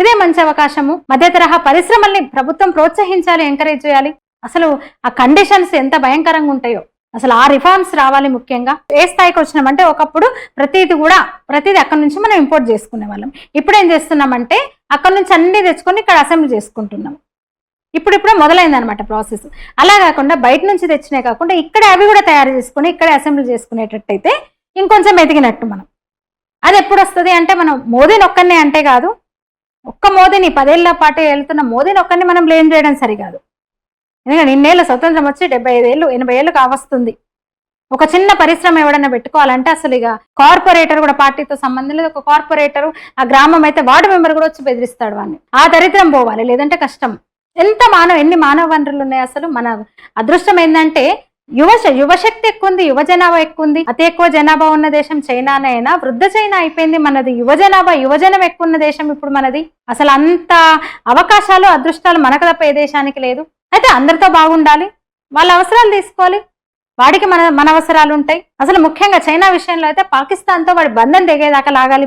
ఇదే మంచి అవకాశము. మధ్య తరహా పరిశ్రమల్ని ప్రభుత్వం ప్రోత్సహించాలి ఎంకరేజ్ చేయాలి. అసలు ఆ కండిషన్స్ ఎంత భయంకరంగా ఉంటాయో. అసలు ఆ రిఫార్మ్స్ రావాలి ముఖ్యంగా. ఏ స్థాయికి వచ్చినామంటే ఒకప్పుడు ప్రతిది కూడా ప్రతిది అక్కడ నుంచి మనం ఇంపోర్ట్ చేసుకునే వాళ్ళం. ఇప్పుడు ఏం చేస్తున్నామంటే అక్కడ నుంచి అన్ని తెచ్చుకొని ఇక్కడ అసెంబ్లీ చేసుకుంటున్నాం. ఇప్పుడు ఇప్పుడు మొదలైందనమాట ప్రాసెస్ అలా కాకుండా బయట నుంచి తెచ్చినాయి కాకుండా ఇక్కడ అవి కూడా తయారు చేసుకుని ఇక్కడే అసెంబ్లీ చేసుకునేటట్టయితే ఇంకొంచెం ఎదిగినట్టు మనం. అది ఎప్పుడు వస్తుంది అంటే మనం మోదీని ఒక్కనే అంటే కాదు ఒక్క మోదీని పదేళ్ళ పాటు వెళ్తున్న మోదీని ఒక్కరిని మనం బ్లేమ్ చేయడం సరికాదు. ఎందుకంటే ఇన్నేళ్ళ స్వతంత్రం వచ్చి డెబ్బై ఐదేళ్ళు ఎనభై ఏళ్ళు కావస్తుంది ఒక చిన్న పరిశ్రమ ఎవడన్నా పెట్టుకోవాలంటే అసలు ఇక కార్పొరేటర్ కూడా పార్టీతో సంబంధం లేదు. ఒక కార్పొరేటర్ ఆ గ్రామం అయితే వార్డు మెంబర్ కూడా వచ్చి బెదిరిస్తాడు వాడిని ఆ దరిద్రం పోవాలి లేదంటే కష్టం. ఎంత మానవ ఎన్ని మానవ వనరులు ఉన్నాయి అసలు? మన అదృష్టం ఏంటంటే యువ యువశక్తి ఎక్కువ ఉంది యువ జనాభా ఎక్కువ ఉంది అతి ఎక్కువ జనాభా ఉన్న దేశం చైనానే అయినా వృద్ధ చైనా అయిపోయింది మనది. యువ జనాభా యువజనం ఎక్కువ ఉన్న దేశం ఇప్పుడు మనది. అసలు అంత అవకాశాలు అదృష్టాలు మనకు తప్ప ఏ దేశానికి లేదు. అయితే అందరితో బాగుండాలి. వాళ్ళ అవసరాలు తీసుకోవాలి. వాడికి మన మన అవసరాలు ఉంటాయి. అసలు ముఖ్యంగా చైనా విషయంలో అయితే పాకిస్తాన్తో వాడి బంధం తెగేదాకా లాగాలి.